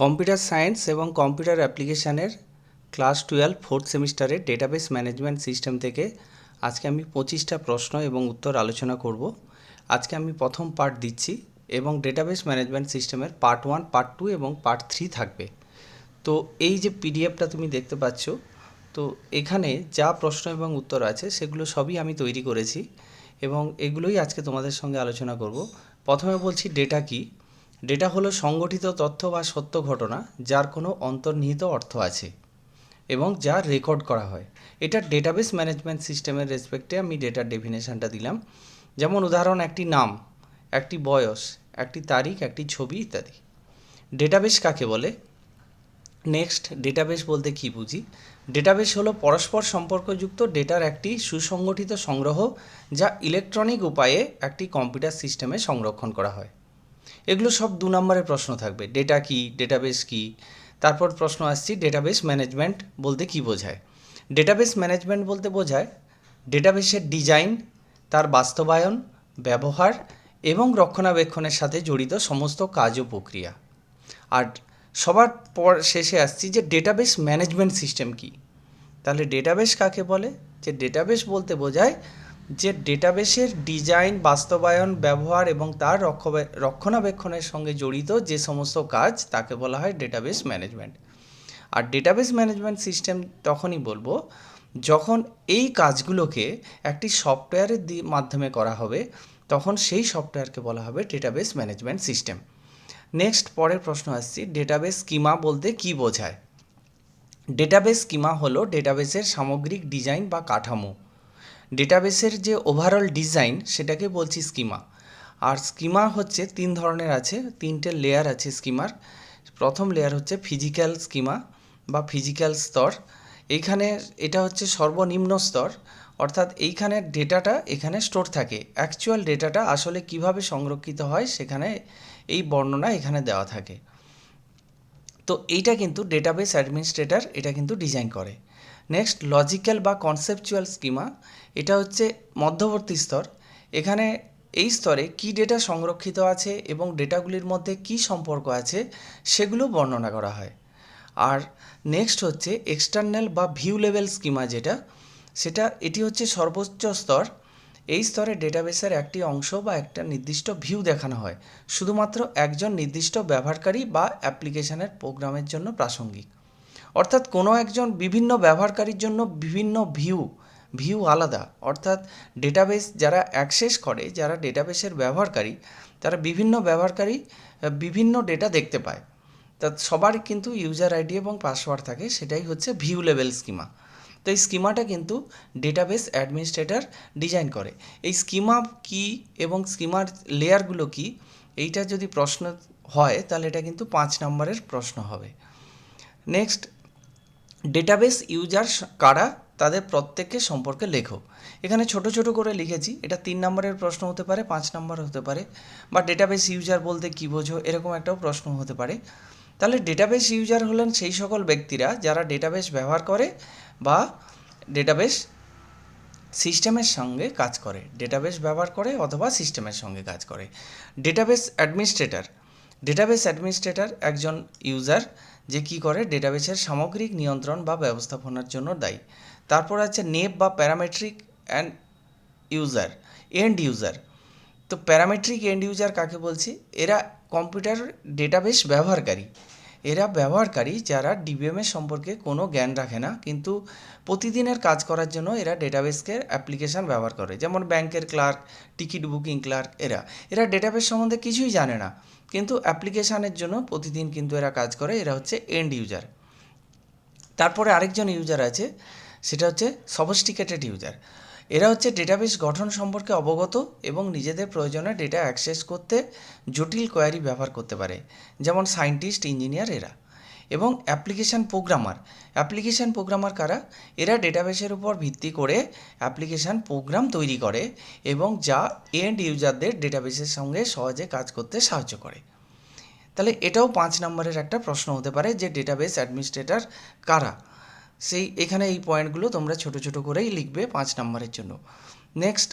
Computer science এবং computer অ্যাপ্লিকেশানের class twelve fourth সেমিস্টারের ডেটাবেস ম্যানেজমেন্ট সিস্টেম থেকে আজকে আমি পঁচিশটা প্রশ্ন এবং উত্তর আলোচনা করব। আজকে আমি প্রথম পার্ট দিচ্ছি এবং ডেটাবেস ম্যানেজমেন্ট সিস্টেমের পার্ট ওয়ান পার্ট টু এবং পার্ট থ্রি থাকবে। তো এই যে পিডিএফটা তুমি দেখতে পাচ্ছ, তো এখানে যা প্রশ্ন এবং উত্তর আছে সেগুলো সবই আমি তৈরি করেছি এবং এগুলোই আজকে তোমাদের সঙ্গে আলোচনা করব। প্রথমে বলছি ডেটা কি? ডেটা হলো সংগঠিত তথ্য বা সত্য ঘটনা যার কোনো অন্তর্নিহিত অর্থ আছে এবং যা রেকর্ড করা হয়। এটা ডেটাবেস ম্যানেজমেন্ট সিস্টেমের রেসপেক্টে আমি ডেটার ডেফিনেশনটা দিলাম। যেমন উদাহরণ, একটি নাম, একটি বয়স, একটি তারিখ, একটি ছবি ইত্যাদি। ডেটাবেস কাকে বলে? নেক্সট ডেটাবেস বলতে কী বুঝি? ডেটাবেস হলো পরস্পর সম্পর্কযুক্ত ডেটার একটি সুসংগঠিত সংগ্রহ যা ইলেকট্রনিক উপায়ে একটি কম্পিউটার সিস্টেমে সংরক্ষণ করা হয়। এগুলো সব দু নম্বরের প্রশ্ন থাকবে। ডেটা কি? ডেটাবেস কি? তারপর প্রশ্ন আসছি ডেটাবেস ম্যানেজমেন্ট বলতে কী বোঝায়? ডেটাবেস ম্যানেজমেন্ট বলতে বোঝায় ডেটাবেসের ডিজাইন তার বাস্তবায়ন, ব্যবহার এবং রক্ষণাবেক্ষণের সাথে জড়িত সমস্ত কাজ ও প্রক্রিয়া। আর সবার পর শেষে আসছি যে ডেটাবেস ম্যানেজমেন্ট সিস্টেম কি? তাহলে ডেটাবেস কাকে বলে? যে ডেটাবেস বলতে বোঝায় যে ডেটাবেসের ডিজাইন, বাস্তবায়ন, ব্যবহার এবং তার রক্ষণাবেক্ষণের সঙ্গে জড়িত যে সমস্ত কাজ, তাকে বলা হয় ডেটাবেস ম্যানেজমেন্ট। আর ডেটাবেস ম্যানেজমেন্ট সিস্টেম তখনই বলব, যখন এই কাজগুলোকে একটি সফটওয়্যারের মাধ্যমে করা হবে, তখন সেই সফটওয়্যারকে বলা হবে ডেটাবেস ম্যানেজমেন্ট সিস্টেম। নেক্সট পরের প্রশ্ন আসছি, ডেটাবেস স্কিমা বলতে কী বোঝায়? ডেটাবেস স্কিমা হলো ডেটাবেসের সামগ্রিক ডিজাইন বা কাঠামো। ডেটাবেসের যে ওভারঅল ডিজাইন সেটাকে বলছি স্কিমা আর স্কিমা হচ্ছে তিন ধরনের আছে, তিনটে লেয়ার আছে স্কিমার প্রথম লেয়ার হচ্ছে ফিজিক্যাল স্কিমা বা ফিজিক্যাল স্তর এইখানে এটা হচ্ছে সর্বনিম্ন স্তর অর্থাৎ এইখানে ডেটাটা এখানে স্টোর থাকে। অ্যাকচুয়াল ডেটাটা আসলে কীভাবে সংরক্ষিত হয়, সেখানে এই বর্ণনা এখানে দেওয়া থাকে। তো এইটা কিন্তু ডেটাবেস অ্যাডমিনিস্ট্রেটর এটা কিন্তু ডিজাইন করে। নেক্সট লজিক্যাল বা কনসেপচুয়াল স্কিমা এটা হচ্ছে মধ্যবর্তী স্তর। এখানে এই স্তরে কি ডেটা সংরক্ষিত আছে এবং ডেটাগুলির মধ্যে কি সম্পর্ক আছে, সেগুলো বর্ণনা করা হয়। আর নেক্সট হচ্ছে এক্সটার্নাল বা ভিউ লেভেল স্কিমা যেটা, সেটা, এটি হচ্ছে সর্বোচ্চ স্তর। এই স্তরে ডেটাবেসের একটি অংশ বা একটা নির্দিষ্ট ভিউ দেখানো হয়, শুধুমাত্র একজন নির্দিষ্ট ব্যবহারকারী বা অ্যাপ্লিকেশনের প্রোগ্রামের জন্য প্রাসঙ্গিক। অর্থাৎ কোনো একজন বিভিন্ন ব্যবহারকারীর জন্য বিভিন্ন ভিউ ভিউ আলাদা। অর্থাৎ ডেটাবেস যারা অ্যাক্সেস করে, যারা ডেটাবেসের ব্যবহারকারী, তারা বিভিন্ন ব্যবহারকারী বিভিন্ন ডেটা দেখতে পায়। তা সবার কিন্তু ইউজার আইডি এবং পাসওয়ার্ড থাকে, সেটাই হচ্ছে ভিউ লেভেল স্কিমা তো এই স্কিমাটা কিন্তু ডেটাবেস অ্যাডমিনিস্ট্রেটর ডিজাইন করে। এই স্কিমা কি এবং স্কিমার লেয়ারগুলো কি, এইটা যদি প্রশ্ন হয়, তাহলে এটা কিন্তু পাঁচ নম্বরের প্রশ্ন হবে। নেক্সট ডেটাবেস ইউজার কারা? তাদের প্রত্যেকের সম্পর্কে লেখো। এখানে ছোট ছোট করে লিখেছি। এটা তিন নম্বরের প্রশ্ন হতে পারে, পাঁচ নম্বর হতে পারে, বা ডেটাবেস ইউজার বলতে কী বোঝো, এরকম একটাও প্রশ্ন হতে পারে। তাহলে ডেটাবেস ইউজার হলেন সেই সকল ব্যক্তিরা যারা ডেটাবেস ব্যবহার করে বা ডেটাবেস সিস্টেমের সঙ্গে কাজ করে। ডেটাবেস ব্যবহার করে অথবা সিস্টেমের সঙ্গে কাজ করে। ডেটাবেস অ্যাডমিনিস্ট্রেটর ডেটাবেস অ্যাডমিনিস্ট্রেটর একজন ইউজার যে কি করে? ডেটাবেসের সামগ্রিক নিয়ন্ত্রণ বা ব্যবস্থাপনার জন্য দায়ী। তারপর আছে নেপ বা parametric and user, end user. তো প্যারামেট্রিক এন্ড ইউজার কাকে বলছি? এরা কম্পিউটার ডেটাবেস ব্যবহারকারী। এরা ব্যবহারকারী যারা ডিবিএমের সম্পর্কে কোনো জ্ঞান রাখে না, কিন্তু প্রতিদিনের কাজ করার জন্য এরা ডেটাবেসকে অ্যাপ্লিকেশান ব্যবহার করে। যেমন ব্যাংকের ক্লার্ক, টিকিট বুকিং ক্লার্ক, এরা। এরা ডেটাবেস সম্বন্ধে কিছুই জানে না। কিন্তু অ্যাপ্লিকেশানের জন্য প্রতিদিন কিন্তু এরা কাজ করে, এরা হচ্ছে এন্ড ইউজার তারপরে আরেকজন ইউজার আছে, সেটা হচ্ছে সফিস্টিকেটেড ইউজার এরা হচ্ছে ডেটাবেস গঠন সম্পর্কে অবগত এবং নিজেদের প্রয়োজনে ডেটা অ্যাক্সেস করতে জটিল কোয়ারি ব্যবহার করতে পারে। যেমন সায়েন্টিস্ট ইঞ্জিনিয়ার এরা। এবং অ্যাপ্লিকেশান প্রোগ্রামার। অ্যাপ্লিকেশান প্রোগ্রামার কারা? এরা ডেটাবেসের উপর ভিত্তি করে অ্যাপ্লিকেশান প্রোগ্রাম তৈরি করে এবং যা এন্ড ইউজারদের ডেটাবেসের সঙ্গে সহজে কাজ করতে সাহায্য করে। তাহলে এটাও পাঁচ নম্বরের একটা প্রশ্ন হতে পারে যে ডেটাবেস অ্যাডমিনিস্ট্রেটর কারা? সেই এখানে এই পয়েন্টগুলো তোমরা ছোট ছোট করেই লিখবে পাঁচ নম্বরের জন্য। নেক্সট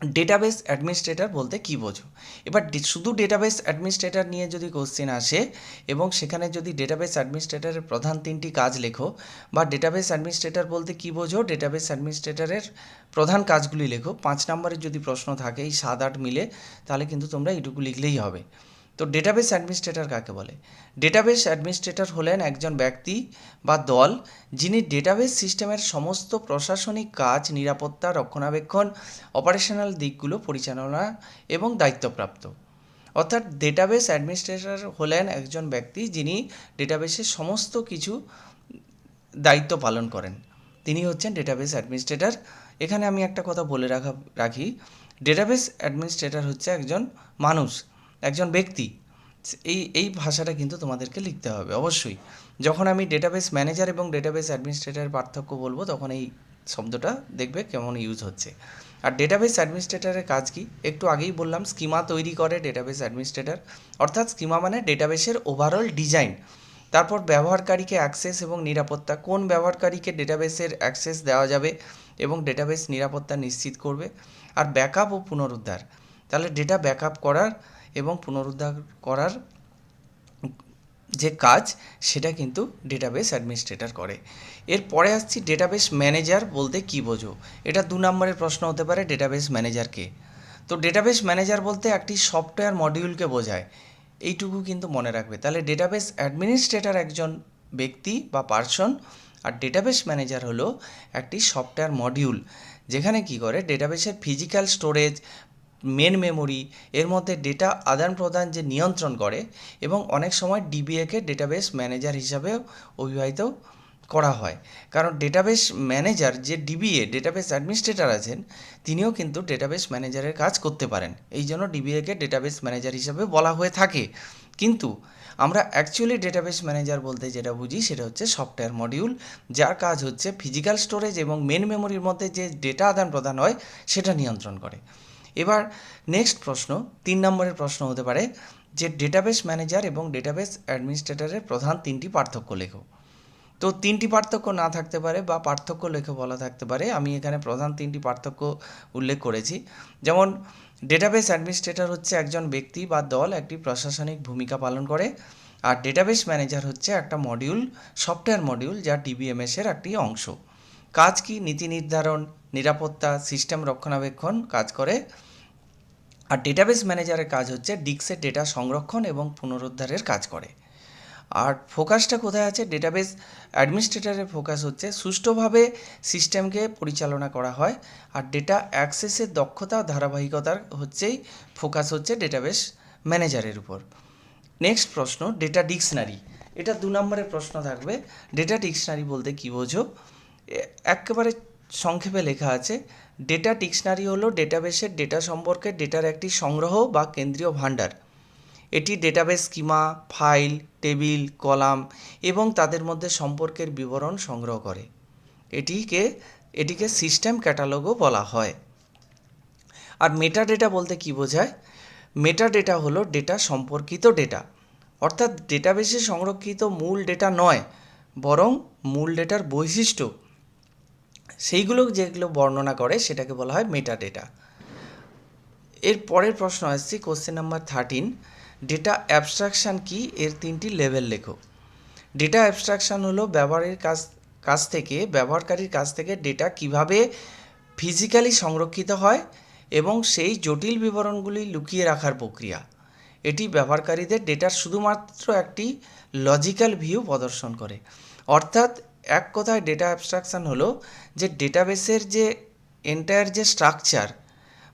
ডেটাবেস অ্যাডমিনিস্ট্রেটর বলতে কী বোঝো? এবার শুধু ডেটাবেস অ্যাডমিনিস্ট্রেটর নিয়ে যদি কোশ্চেন আসে এবং সেখানে যদি ডেটাবেস অ্যাডমিনিস্ট্রেটরের প্রধান তিনটি কাজ লেখো বা ডেটাবেস অ্যাডমিনিস্ট্রেটর বলতে কী বোঝো? ডেটাবেস অ্যাডমিনিস্ট্রেটরের প্রধান কাজগুলি লেখো। পাঁচ নম্বরের যদি প্রশ্ন থাকে এই সাত আট মিলে তাহলে কিন্তু তোমরা এইটুকু লিখলেই হবে। তো ডেটাবেস অ্যাডমিনিস্ট্রেটর কাকে বলে? ডেটাবেস অ্যাডমিনিস্ট্রেটর হলেন একজন ব্যক্তি বা দল যিনি ডেটাবেস সিস্টেমের সমস্ত প্রশাসনিক কাজ, নিরাপত্তা, রক্ষণাবেক্ষণ অপারেশনাল দিকগুলো পরিচালনা এবং দায়িত্বপ্রাপ্ত। অর্থাৎ ডেটাবেস অ্যাডমিনিস্ট্রেটর হলেন একজন ব্যক্তি যিনি ডেটাবেসের সমস্ত কিছু দায়িত্ব পালন করেন। তিনি হচ্ছেন ডেটাবেস অ্যাডমিনিস্ট্রেটর এখানে আমি একটা কথা বলে রাখা, রাখি। ডেটাবেস অ্যাডমিনিস্ট্রেটর হচ্ছে একজন মানুষ। একজন ব্যক্তি, এই এই ভাষাটা কিন্তু তোমাদেরকে লিখতে হবে, অবশ্যই। যখন আমি ডেটাবেস ম্যানেজার এবং ডেটাবেস অ্যাডমিনিস্ট্রেটরের পার্থক্য বলব, তখন এই শব্দটা দেখবে কেমন ইউজ হচ্ছে। আর ডেটাবেস অ্যাডমিনিস্ট্রেটরের কাজ কি? একটু আগেই বললাম স্কিমা তৈরি করে ডেটাবেস অ্যাডমিনিস্ট্রেটর অর্থাৎ স্কিমা মানে ডেটাবেসের ওভারঅল ডিজাইন তারপর ব্যবহারকারীকে অ্যাক্সেস এবং নিরাপত্তা, কোন ব্যবহারকারীকে ডেটাবেসের অ্যাক্সেস দেওয়া যাবে এবং ডেটাবেস নিরাপত্তা নিশ্চিত করবে। আর ব্যাকআপ ও পুনরুদ্ধার। তাহলে ডেটা ব্যাকআপ করার এবং পুনরুদ্ধার করার যে কাজ, সেটা কিন্তু ডেটাবেস অ্যাডমিনিস্ট্রেটর করে। এরপরে আসছি ডেটাবেস ম্যানেজার বলতে কী বোঝো? এটা দু নম্বরের প্রশ্ন হতে পারে ডেটাবেস ম্যানেজারকে তো ডেটাবেস ম্যানেজার বলতে একটি সফটওয়্যার মডিউলকে বোঝায়। এইটুকু কিন্তু মনে রাখবে। তাহলে ডেটাবেস অ্যাডমিনিস্ট্রেটর একজন ব্যক্তি বা পার্সন আর ডেটাবেস ম্যানেজার হলো একটি সফটওয়্যার মডিউল যেখানে কি করে? ডেটাবেসের ফিজিক্যাল স্টোরেজ মেন মেমোরি এর মধ্যে ডেটা আদান প্রদান যে নিয়ন্ত্রণ করে এবং অনেক সময় ডিবিএকে ডেটাবেস ম্যানেজার হিসাবেও অভিবাহিত করা হয়। কারণ ডেটাবেস ম্যানেজার যে ডিবিএ ডেটাবেস অ্যাডমিনিস্ট্রেটর আছেন, তিনিও কিন্তু ডেটাবেস ম্যানেজারের কাজ করতে পারেন। এই জন্য ডিবিএকে ডেটাবেস ম্যানেজার হিসাবে বলা হয়ে থাকে। কিন্তু আমরা অ্যাকচুয়ালি ডেটাবেস ম্যানেজার বলতে যেটা বুঝি, সেটা হচ্ছে সফটওয়্যার মডিউল যার কাজ হচ্ছে ফিজিক্যাল স্টোরেজ এবং মেন মেমোরির মধ্যে যে ডেটা আদান প্রদান হয়, সেটা নিয়ন্ত্রণ করে। এবার নেক্সট প্রশ্ন, তিন নম্বরের প্রশ্ন হতে পারে যে ডেটাবেস ম্যানেজার এবং ডেটাবেস অ্যাডমিনিস্ট্রেটরের প্রধান তিনটি পার্থক্য লেখো। তো তিনটি পার্থক্য না থাকতে পারে বা পার্থক্য লেখে বলা থাকতে পারে, আমি এখানে প্রধান তিনটি পার্থক্য উল্লেখ করেছি। যেমন ডেটাবেস অ্যাডমিনিস্ট্রেটর হচ্ছে একজন ব্যক্তি বা দল একটি প্রশাসনিক ভূমিকা পালন করে, আর ডেটাবেস ম্যানেজার হচ্ছে একটা মডিউল সফটওয়্যার মডিউল যা ডিবিএমএসের একটি অংশ। কাজ কি? নীতি নির্ধারণ, নিরাপত্তা, সিস্টেম রক্ষণাবেক্ষণ কাজ করে। আর ডেটাবেস ম্যানেজারের কাজ হচ্ছে ডিস্কের ডেটা সংরক্ষণ এবং পুনরুদ্ধারের কাজ করে। আর ফোকাসটা কোথায় আছে? ডেটাবেস অ্যাডমিনিস্ট্রেটরের ফোকাস হচ্ছে সুষ্ঠুভাবে সিস্টেমকে পরিচালনা করা হয়। আর ডেটা অ্যাক্সেসের দক্ষতা, ধারাবাহিকতার হচ্ছেই ফোকাস হচ্ছে ডেটাবেস ম্যানেজারের উপর। নেক্সট প্রশ্ন ডেটা ডিকশনারি এটা দু নম্বরের প্রশ্ন থাকবে। ডেটা ডিকশনারি বলতে কী বোঝো? একেবারে সংক্ষেপে লেখা আছে ডেটা ডিকশনারি হলো ডেটাবেসের ডেটা সম্পর্কে ডেটার একটি সংগ্রহ বা কেন্দ্রীয় ভাণ্ডার। এটি database schema file table column এবং তাদের মধ্যে সম্পর্কের বিবরণ সংগ্রহ করে। এটিকে এটিকে সিস্টেম ক্যাটালগও বলা হয়। আর মেটা ডেটা বলতে কী বোঝায়? মেটা ডেটা হলো ডেটা সম্পর্কিত ডেটা অর্থাৎ ডেটাবেসে সংরক্ষিত মূল ডেটা নয়, বরং মূল ডেটার বৈশিষ্ট্য। সেইগুলো যেগুলো বর্ণনা করে সেটাকে বলা হয় মেটা ডেটা এর পরের প্রশ্ন আসছে question number thirteen data abstraction কি? এর তিনটি লেভেল লেখো। ডেটা অ্যাবস্ট্রাকশান হলো ব্যবহারের কাছ কাছ থেকে, ব্যবহারকারীর কাছ থেকে ডেটা কীভাবে ফিজিক্যালি সংরক্ষিত হয় এবং সেই জটিল বিবরণগুলি লুকিয়ে রাখার প্রক্রিয়া। এটি ব্যবহারকারীদের ডেটার শুধুমাত্র একটি লজিক্যাল ভিউ প্রদর্শন করে। অর্থাৎ এক কথায় ডেটা অ্যাবস্ট্রাকশান হলো যে ডেটাবেসের যে এন্টায়ার যে স্ট্রাকচার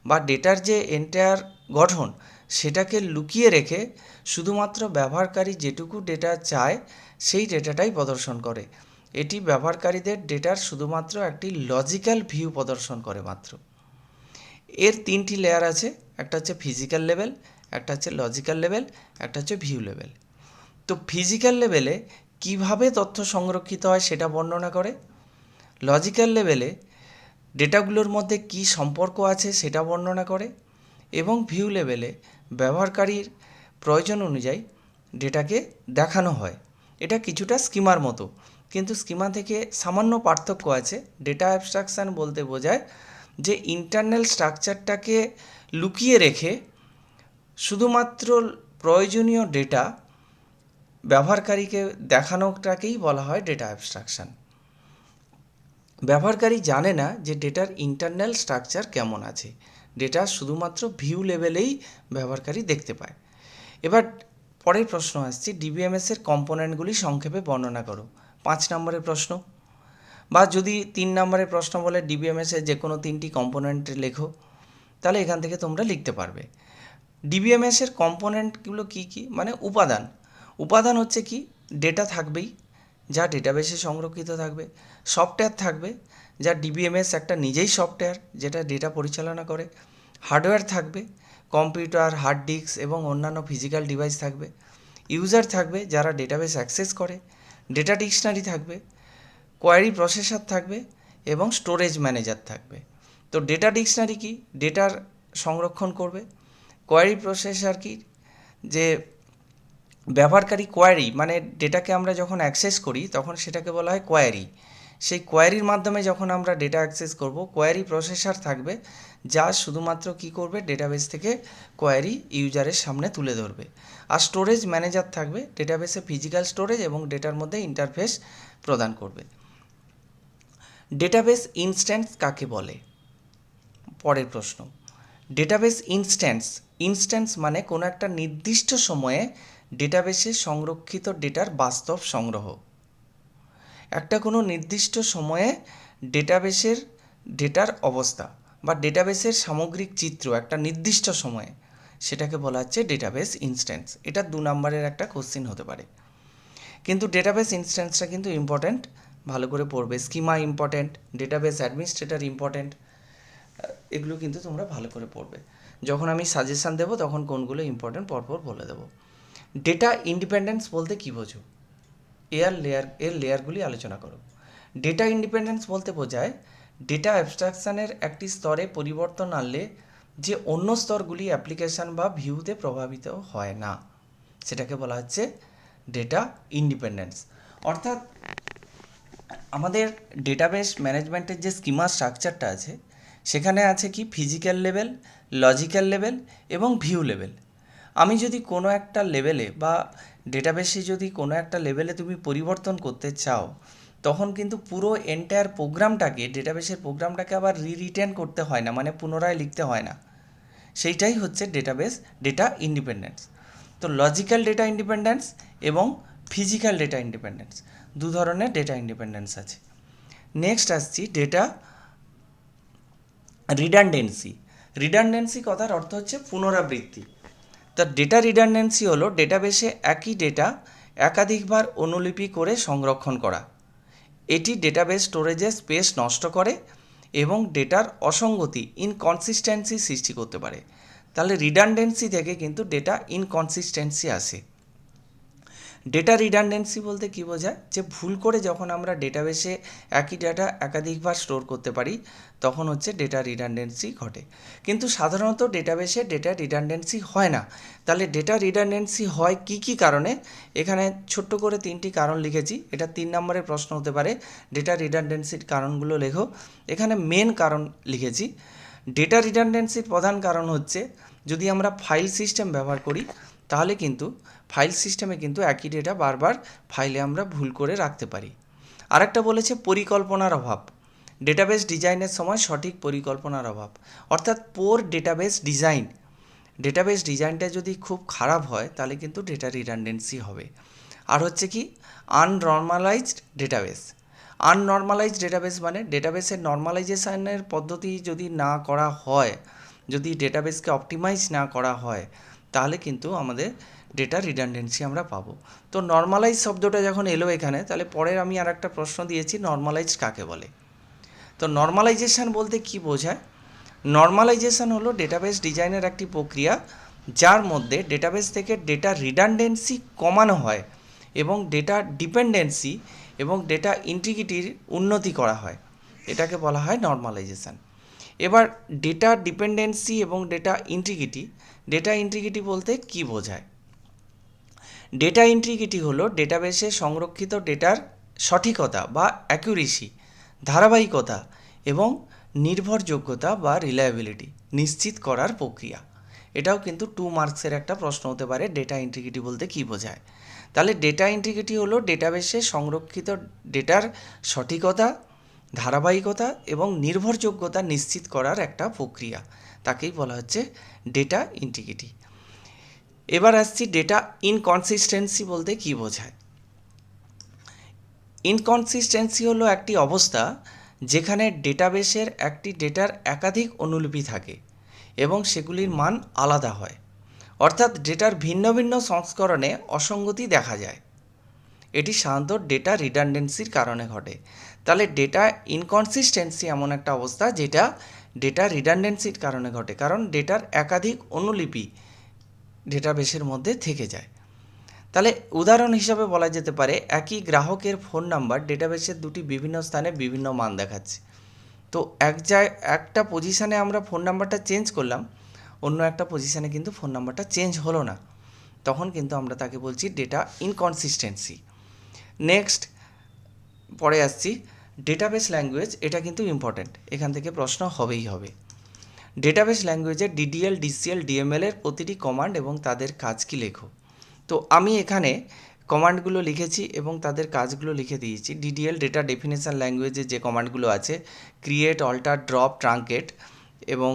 বা ডেটার যে এন্টায়ার গঠন, সেটাকে লুকিয়ে রেখে শুধুমাত্র ব্যবহারকারী যেটুকু ডেটা চায়, সেই ডেটাটাই প্রদর্শন করে। এটি ব্যবহারকারীদের ডেটার শুধুমাত্র একটি লজিক্যাল ভিউ প্রদর্শন করে মাত্র। এর তিনটি লেয়ার আছে, একটা হচ্ছে ফিজিক্যাল লেভেল একটা হচ্ছে লজিক্যাল লেভেল একটা হচ্ছে ভিউ লেভেল তো ফিজিক্যাল লেভেলে কীভাবে তথ্য সংরক্ষিত হয় সেটা বর্ণনা করে? লজিক্যাল লেভেলে ডেটাগুলোর মধ্যে কী সম্পর্ক আছে সেটা বর্ণনা করে এবং ভিউ লেভেলে ব্যবহারকারীর প্রয়োজন অনুযায়ী ডেটাকে দেখানো হয়। এটা কিছুটা স্কিমার মতো, কিন্তু স্কিমা থেকে সামান্য পার্থক্য আছে। ডেটা অ্যাবস্ট্রাকশান বলতে বোঝায় যে ইন্টারনাল স্ট্রাকচারটাকে লুকিয়ে রেখে শুধুমাত্র প্রয়োজনীয় ডেটা ব্যবহারকারীকে দেখানোটাকেই বলা হয় ডেটা অ্যাবস্ট্রাকশন ব্যবহারকারী জানে না যে ডেটার ইন্টারনাল স্ট্রাকচার কেমন আছে। ডেটা শুধুমাত্র ভিউ লেভেলেই ব্যবহারকারী দেখতে পায়। এবার পরের প্রশ্ন আসছে ডিবিএমএস এর কম্পোনেন্টগুলি সংক্ষেপে বর্ণনা করো। পাঁচ নম্বরের প্রশ্ন। বা যদি তিন নম্বরের প্রশ্ন বলে ডিবিএমএস এর যে কোনো তিনটি কম্পোনেন্ট লেখো, তাহলে এখান থেকে তোমরা লিখতে পারবে। ডিবিএমএস এর কম্পোনেন্টগুলো কী কী? মানে উপাদান। উপাদান হচ্ছে কি? ডেটা থাকবেই, যা ডেটাবেসে সংরক্ষিত থাকবে। সফটওয়্যার থাকবে, যা ডিবিএমএস একটা নিজেই সফটওয়্যার যেটা ডেটা পরিচালনা করে। হার্ডওয়্যার থাকবে কম্পিউটার হার্ড ডিস্ক এবং অন্যান্য ফিজিক্যাল ডিভাইস থাকবে। ইউজার থাকবে, যারা ডেটাবেস অ্যাক্সেস করে। ডেটা ডিকশনারি থাকবে কোয়ারি প্রসেসর থাকবে এবং স্টোরেজ ম্যানেজার থাকবে। তো ডেটা ডিকশনারি কি? ডেটার সংরক্ষণ করবে। কোয়ারি প্রসেসর কি? যে ব্যবহারকারী কোয়ারি মানে ডেটাকে আমরা যখন অ্যাক্সেস করি, তখন সেটাকে বলা হয় কোয়ারি সেই কোয়ারির মাধ্যমে যখন আমরা ডেটা অ্যাক্সেস করব কোয়ারি প্রসেসর থাকবে, যা শুধুমাত্র কি করবে? ডেটাবেস থেকে কোয়ারি ইউজারের সামনে তুলে ধরবে। আর স্টোরেজ ম্যানেজার থাকবে ডেটাবেসে ফিজিক্যাল স্টোরেজ এবং ডেটার মধ্যে ইন্টারফেস প্রদান করবে। ডেটাবেস ইনস্ট্যান্স কাকে বলে? পরের প্রশ্ন। ডেটাবেস ইনস্ট্যান্স ইনস্ট্যান্স মানে কোনো একটা নির্দিষ্ট সময়ে ডেটাবেসে সংরক্ষিত ডেটার বাস্তব সংগ্রহ। একটা কোনো নির্দিষ্ট সময়ে ডেটাবেসের ডেটার অবস্থা বা ডেটাবেসের সামগ্রিক চিত্র একটা নির্দিষ্ট সময়ে, সেটাকে বলা হচ্ছে ডেটাবেস ইনস্ট্যান্স। এটা দু নম্বরের একটা কোশ্চিন হতে পারে। কিন্তু ডেটাবেস ইনস্ট্যান্সটা কিন্তু ইম্পর্ট্যান্ট ভালো করে পড়বে। Schema important database administrator important এগুলো কিন্তু তোমরা ভালো করে পড়বে। যখন আমি সাজেশান দেবো, তখন কোনগুলো ইম্পর্ট্যান্ট পরপর বলে দেবো। ডেটা ইন্ডিপেন্ডেন্স বলতে কী বোঝো? এয়ার লেয়ার এর লেয়ারগুলি আলোচনা করো। ডেটা ইন্ডিপেন্ডেন্স বলতে বোঝায় ডেটা অ্যাবস্ট্রাকশানের একটি স্তরে পরিবর্তন আনলে যে অন্য স্তরগুলি অ্যাপ্লিকেশান বা ভিউতে প্রভাবিত হয় না। সেটাকে বলা হচ্ছে ডেটা ইন্ডিপেন্ডেন্স অর্থাৎ আমাদের ডেটাবেস ম্যানেজমেন্টের যে স্কিমা স্ট্রাকচারটা আছে, সেখানে আছে কি ফিজিক্যাল লেভেল লজিক্যাল লেভেল এবং ভিউ লেভেল আমি যদি কোনো একটা লেভেলে বা ডেটাবেসে যদি কোনো একটা লেভেলে তুমি পরিবর্তন করতে চাও, তখন কিন্তু পুরো এন্টায়ার প্রোগ্রামটাকে ডেটাবেসের প্রোগ্রামটাকে আবার রিরিটেন করতে হয় না মানে পুনরায় লিখতে হয় না। সেইটাই হচ্ছে ডেটাবেস ডেটা ইন্ডিপেন্ডেন্স তো লজিক্যাল ডেটা ইন্ডিপেন্ডেন্স এবং ফিজিক্যাল ডেটা ইন্ডিপেন্ডেন্স দু ধরনের ডেটা ইন্ডিপেন্ডেন্স আছে। নেক্সট আসছি ডেটা রিডান্ডেন্সি রিডান্ডেন্সি কথার অর্থ হচ্ছে পুনরাবৃত্তি। তা ডেটা রিডান্ডেন্সি হলো ডেটাবেসে একই ডেটা একাধিকবার অনুলিপি করে সংরক্ষণ করা। এটি ডেটাবেস স্টোরেজে স্পেস নষ্ট করে এবং ডেটার অসঙ্গতি ইনকনসিস্টেন্সি সৃষ্টি করতে পারে। তাহলে রিডান্ডেন্সি থেকে কিন্তু ডেটা ইনকনসিস্টেন্সি আসে। ডেটা রিডান্ডেন্সি বলতে কী বোঝায়? যে ভুল করে যখন আমরা ডেটাবেসে একই ডেটা একাধিকবার স্টোর করতে পারি, তখন হচ্ছে ডেটা রিডান্ডেন্সি ঘটে। কিন্তু সাধারণত ডেটাবেসে ডেটা রিডান্ডেন্সি হয় না। তাহলে ডেটা রিডান্ডেন্সি হয় কি কি কারণে? এখানে ছোট্ট করে তিনটি কারণ লিখেছি। এটা তিন নম্বরের প্রশ্ন হতে পারে। ডেটা রিডান্ডেন্সির কারণগুলো লেখো। এখানে মেন কারণ লিখেছি। ডেটা রিডান্ডেন্সির প্রধান কারণ হচ্ছে, যদি আমরা ফাইল সিস্টেম ব্যবহার করি, তাহলে কিন্তু ফাইল সিস্টেমে কিন্তু একই ডেটা বারবার ফাইলে আমরা ভুল করে রাখতে পারি। আরেকটা বলেছে পরিকল্পনার অভাব। ডেটাবেস ডিজাইনের সময় সঠিক পরিকল্পনার অভাব। অর্থাৎ পোর ডেটাবেস ডিজাইন ডেটাবেস ডিজাইনটা যদি খুব খারাপ হয়, তাহলে কিন্তু ডেটা রিডান্ডেন্সি হবে। আর হচ্ছে কি আননর্মালাইজড ডেটাবেস আননর্মালাইজড ডেটাবেস মানে ডেটাবেসের নর্মালাইজেশনের পদ্ধতি যদি না করা হয়, যদি ডেটাবেসকে অপটিমাইজ না করা হয়, তাহলে কিন্তু আমাদের ডেটা রিডান্ডেন্সি আমরা পাবো। তো নর্মালাইজ শব্দটা যখন এলো এখানে, তাহলে পরের আমি আর একটা প্রশ্ন দিয়েছি নর্মালাইজ কাকে বলে? তো নর্মালাইজেশন বলতে কি বোঝায়? নর্মালাইজেশন হলো ডেটাবেস ডিজাইনের একটি প্রক্রিয়া, যার মধ্যে ডেটাবেস থেকে ডেটা রিডান্ডেন্সি কমানো হয় এবং ডেটা ডিপেন্ডেন্সি এবং ডেটা ইন্টিগ্রিটির উন্নতি করা হয়। এটাকে বলা হয় নর্মালাইজেশন এবার ডেটা ডিপেন্ডেন্সি এবং ডেটা ইন্টিগ্রিটি ডেটা ইন্টিগ্রিটি বলতে কি বোঝায়? ডেটা ইন্ট্রিগিটি হলো ডেটাবেসে সংরক্ষিত ডেটার সঠিকতা বা অ্যাকুরেসি ধারাবাহিকতা এবং নির্ভরযোগ্যতা বা রিলায়েবিলিটি নিশ্চিত করার প্রক্রিয়া। এটাও কিন্তু টু মার্কসের একটা প্রশ্ন হতে পারে ডেটা ইন্ট্রিগিটি বলতে কী বোঝায়। তাহলে ডেটা ইন্টিগ্রিটি হলো ডেটাবেসে সংরক্ষিত ডেটার সঠিকতা, ধারাবাহিকতা এবং নির্ভরযোগ্যতা নিশ্চিত করার একটা প্রক্রিয়া। তাকেই বলা হচ্ছে ডেটা ইন্টিগ্রিটি এবার আসছি ডেটা ইনকনসিস্টেন্সি বলতে কী বোঝায়? ইনকনসিস্টেন্সি হলো একটি অবস্থা যেখানে ডেটাবেসের একটি ডেটার একাধিক অনুলিপি থাকে এবং সেগুলির মান আলাদা হয়। অর্থাৎ ডেটার ভিন্ন ভিন্ন সংস্করণে অসঙ্গতি দেখা যায়। এটি সাধারণত ডেটা রিডান্ডেন্সির কারণে ঘটে। তাহলে ডেটা ইনকনসিস্টেন্সি এমন একটা অবস্থা যেটা ডেটা রিডান্ডেন্সির কারণে ঘটে। কারণ ডেটার একাধিক অনুলিপি ডেটাবেসের মধ্যে থেকে যায়। তাহলে উদাহরণ হিসাবে বলা যেতে পারে, একই গ্রাহকের ফোন নাম্বার ডেটাবেসের দুটি বিভিন্ন স্থানে বিভিন্ন মান দেখাচ্ছে। তো এক জায়, একটা পজিশানে আমরা ফোন নাম্বারটা চেঞ্জ করলাম, অন্য একটা পজিশানে কিন্তু ফোন নাম্বারটা চেঞ্জ হলো না। তখন কিন্তু আমরা তাকে বলছি ডেটা ইনকনসিস্টেন্সি নেক্সট পরে আসছি ডেটাবেস ল্যাঙ্গুয়েজ এটা কিন্তু ইম্পর্ট্যান্ট এখান থেকে প্রশ্ন হবেই হবে। ডেটাবেস ল্যাঙ্গুয়েজে ডিডিএল ডিসিএল ডিএমএল এর প্রতিটি কমান্ড এবং তাদের কাজ কি লেখো? তো আমি এখানে কমান্ডগুলো লিখেছি এবং তাদের কাজগুলো লিখে দিয়েছি। ডিডিএল ডেটা ডেফিনেশন ল্যাঙ্গুয়েজে যে কমান্ডগুলো আছে ক্রিয়েট অল্টার ড্রপ ট্রাঙ্কেট এবং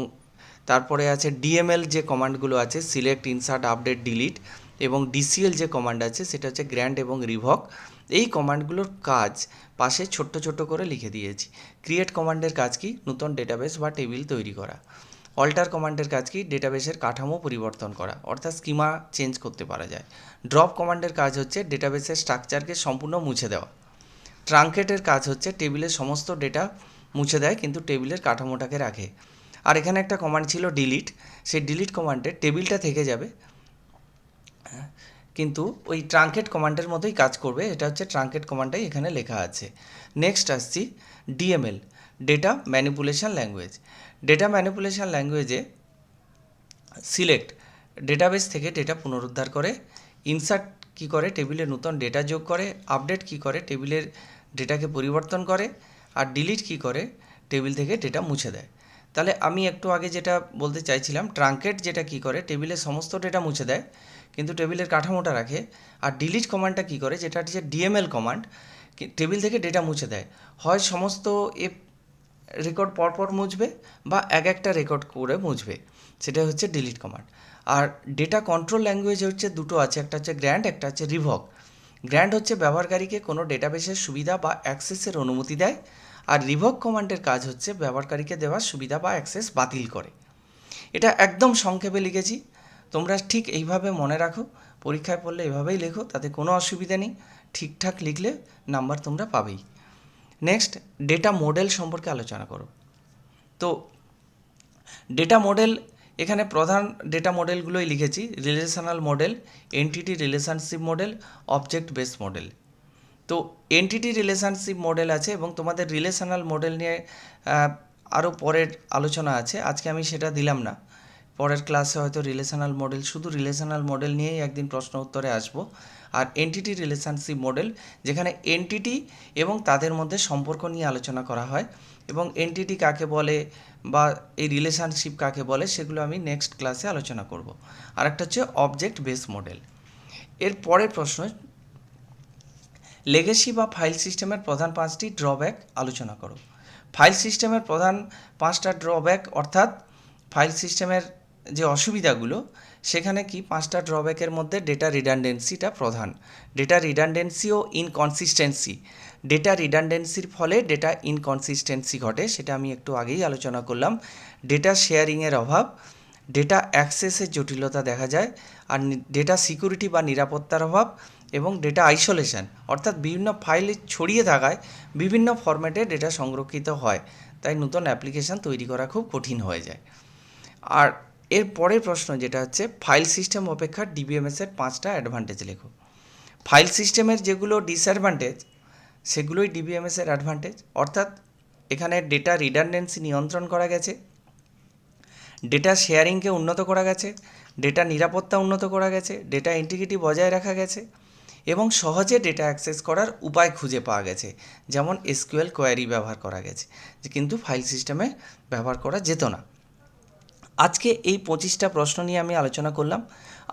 তারপরে আছে ডিএমএল যে কমান্ডগুলো আছে সিলেক্ট ইনসার্ট আপডেট ডিলিট এবং ডিসিএল যে কমান্ড আছে, সেটা হচ্ছে গ্র্যান্ড এবং রিভক এই কমান্ডগুলোর কাজ পাশে ছোট্ট ছোট্ট করে লিখে দিয়েছি। ক্রিয়েট কমান্ডের কাজ কি? নতুন ডেটাবেস বা টেবিল তৈরি করা। অল্টার কমান্ডের কাজ কি? ডেটাবেসের কাঠামো পরিবর্তন করা। অর্থাৎ স্কিমা চেঞ্জ করতে পারা যায়। ড্রপ কমান্ডের কাজ হচ্ছে ডেটাবেসের স্ট্রাকচারকে সম্পূর্ণ মুছে দেওয়া। ট্রাঙ্কেটের কাজ হচ্ছে টেবিলের সমস্ত ডেটা মুছে দেয়, কিন্তু টেবিলের কাঠামোটাকে রাখে। আর এখানে একটা কমান্ড ছিল ডিলিট সেই ডিলিট কমান্ডে টেবিলটা থেকে যাবে। কিন্তু ওই ট্রাঙ্কেট কমান্ডের মতোই কাজ করবে। এটা হচ্ছে ট্রাঙ্কেট কমান্ডটাই এখানে লেখা আছে। নেক্সট আসছি DML data manipulation language data manipulation ল্যাঙ্গুয়েজে সিলেক্ট ডেটাবেস থেকে ডেটা পুনরুদ্ধার করে ইনসার্ট কী করে টেবিলে নতুন ডেটা যোগ করে আপডেট কী করে টেবিলের ডেটাকে পরিবর্তন করে, আর ডিলিট কী করে টেবিল থেকে ডেটা মুছে দেয়। তাহলে আমি একটু আগে যেটা বলতে চাইছিলাম ট্রাঙ্কেট যেটা কী করে টেবিলের সমস্ত ডেটা মুছে দেয়। কিন্তু টেবিলের কাঠামোটা রাখে আর ডিলিট কমান্ডটা কী করে? যেটা হচ্ছে ডিএমএল কমান্ড টেবিল থেকে ডেটা মুছে দেয়। হয় সমস্ত এ রেকর্ড পরপর মুছবে বা এক একটা রেকর্ড করে মুছবে। সেটা হচ্ছে ডিলিট কমান্ড আর ডেটা কন্ট্রোল ল্যাঙ্গুয়েজ হচ্ছে দুটো আছে, একটা হচ্ছে গ্র্যান্ড একটা হচ্ছে রিভক গ্র্যান্ড হচ্ছে ব্যবহারকারীকে কোনো ডেটাবেসের সুবিধা বা অ্যাক্সেসের অনুমতি দেয়। আর রিভক কমান্ডের কাজ হচ্ছে ব্যবহারকারীকে দেওয়া সুবিধা বা অ্যাক্সেস বাতিল করে। এটা একদম সংক্ষেপে লিখেছি। তোমরা ঠিক এইভাবে মনে রাখো, পরীক্ষায় পড়লে এভাবেই লেখো, তাতে কোনো অসুবিধা নেই, ঠিকঠাক লিখলে নাম্বার তোমরা পাবেই। নেক্সট ডেটা মডেল সম্পর্কে আলোচনা করো। তো ডেটা মডেল এখানে প্রধান ডেটা মডেলগুলোই লিখেছি relational model entity relationship model object base model তো এনটিটি রিলেশনশিপ মডেল আছে এবং তোমাদের রিলেশনাল মডেল নিয়ে আরও পরের আলোচনা আছে, আজকে আমি সেটা দিলাম না। পরের ক্লাসে হয়তো রিলেশনাল মডেল শুধু রিলেশনাল মডেল নিয়েই একদিন প্রশ্ন উত্তরে আসব। আর এনটিটি রিলেশনশিপ মডেল যেখানে এনটিটি এবং তাদের মধ্যে সম্পর্ক নিয়ে আলোচনা করা হয় এবং এনটিটি কাকে বলে বা এই রিলেশনশিপ কাকে বলে সেগুলো আমি নেক্সট ক্লাসে আলোচনা করব। আর একটা হচ্ছে অবজেক্ট বেস মডেল এর পরের প্রশ্ন লেগেসি বা ফাইল সিস্টেমের প্রধান পাঁচটি ড্রব্যাক আলোচনা করো। ফাইল সিস্টেমের প্রধান পাঁচটা ড্রব্যাক অর্থাৎ ফাইল সিস্টেমের যে অসুবিধাগুলো, সেখানে কি পাঁচটা ড্রব্যাকের মধ্যে ডেটা রিডান্ডেন্সিটা প্রধান। ডেটা রিডান্ডেন্সি ও ইনকনসিস্টেন্সি ডেটা রিডান্ডেন্সির ফলে ডেটা ইনকনসিস্টেন্সি ঘটে, সেটা আমি একটু আগেই আলোচনা করলাম। ডেটা শেয়ারিংয়ের অভাব ডেটা অ্যাক্সেসের জটিলতা দেখা যায়, আর ডেটা সিকিউরিটি বা নিরাপত্তার অভাব এবং ডেটা আইসোলেশন অর্থাৎ বিভিন্ন ফাইলে ছড়িয়ে থাকায় বিভিন্ন ফরম্যাটে ডেটা সংরক্ষিত হয়, তাই নতুন অ্যাপ্লিকেশান তৈরি করা খুব কঠিন হয়ে যায়। আর এর পরের প্রশ্ন যেটা হচ্ছে ফাইল সিস্টেম অপেক্ষা ডিবিএমএসের পাঁচটা অ্যাডভান্টেজ লেখো। ফাইল সিস্টেমের যেগুলো ডিসঅ্যাডভান্টেজ সেগুলোই ডিবিএমএসের অ্যাডভান্টেজ অর্থাৎ এখানে ডেটা রিডান্ডেন্সি নিয়ন্ত্রণ করা গেছে ডেটা শেয়ারিংকে উন্নত করা গেছে ডেটা নিরাপত্তা উন্নত করা গেছে ডেটা ইন্টিগ্রিটি বজায় রাখা গেছে এবং সহজে ডেটা অ্যাক্সেস করার উপায় খুঁজে পাওয়া গেছে। যেমন এসকিউএল কোয়ারি ব্যবহার করা গেছে, কিন্তু ফাইল সিস্টেমে ব্যবহার করা যেত না। আজকে এই পঁচিশটা প্রশ্ন নিয়ে আমি আলোচনা করলাম।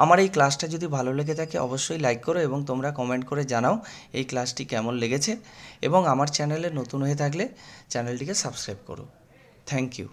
আমার এই ক্লাসটা যদি ভালো লেগে থাকে অবশ্যই লাইক করো এবং তোমরা কমেন্ট করে জানাও এই ক্লাসটি কেমন লেগেছে। এবং আমার চ্যানেলে নতুন হয়ে থাকলে চ্যানেলটিকে সাবস্ক্রাইব করো। Thank you.